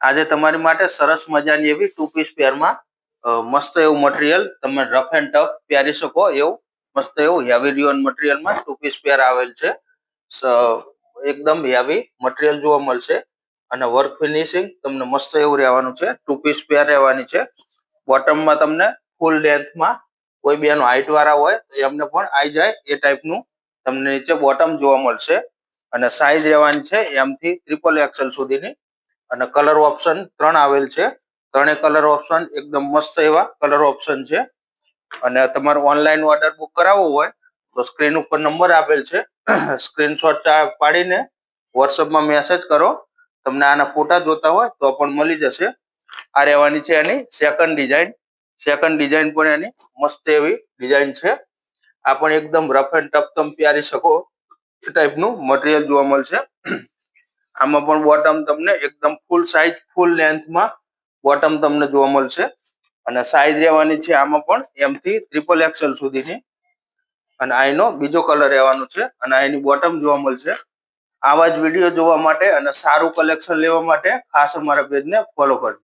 આજે તમારી માટે સરસ મજાની એવી ટુ પીસ પેરમાં મસ્ત એવું મટીરિયલ તમે રફ એન્ડ ટફ પહેરી શકો એવું, મસ્ત એવું હેવી રિયોન મટીરિયલમાં ટુ પીસ પેર આવેલ છે. એકદમ હેવી મટીરિયલ જોવા મળશે. અને વર્ક ફિનિશિંગ તમને મસ્ત એવું રહેવાનું છે. ટુ પીસ પેર રહેવાની છે. બોટમમાં તમને ફૂલ લેન્થમાં કોઈ બેનો હાઈટ વાળા હોય તો એમને પણ આવી જાય એ ટાઈપનું તમને નીચે બોટમ જોવા મળશે. અને સાઈઝ રહેવાની છે એમ થી ટ્રિપલ એક્સેલ સુધીની. અને કલર ઓપ્શન ત્રણ આવેલ છે. ત્રણેય કલર ઓપ્શન એકદમ મસ્ત એવા કલર ઓપ્શન છે. અને તમારે ઓનલાઈન ઓર્ડર બુક કરાવવો હોય તો સ્ક્રીન ઉપર નંબર આપેલ છે. સ્ક્રીનશોટ પાડીને વોટ્સઅપમાં મેસેજ કરો. તમને આના ફોટા જોતા હોય તો પણ મળી જશે. આ રહેવાની છે એની સેકન્ડ ડિઝાઇન સેકન્ડ ડિઝાઇન પણ એની મસ્ત એવી ડિઝાઇન છે. આ પણ એકદમ રફ એન્ડ ટફ તમે પ્યારી શકો એ ટાઈપનું મટીરિયલ જોવા મળશે. આમાં પણ બોટમ તમને એકદમ ફૂલ સાઈઝ ફૂલ લેન્થમાં બોટમ તમને જોવા મળશે. અને સાઈઝ રહેવાની છે આમાં પણ એમ થી ટ્રિપલ એક્સેલ સુધીની. અને આઈનો બીજો કલર રહેવાનો છે અને આની બોટમ જોવા મળશે. આવા જ વીડિયો જોવા માટે અને સારું કલેક્શન લેવા માટે ખાસ અમારા પેજને ફોલો કરજો.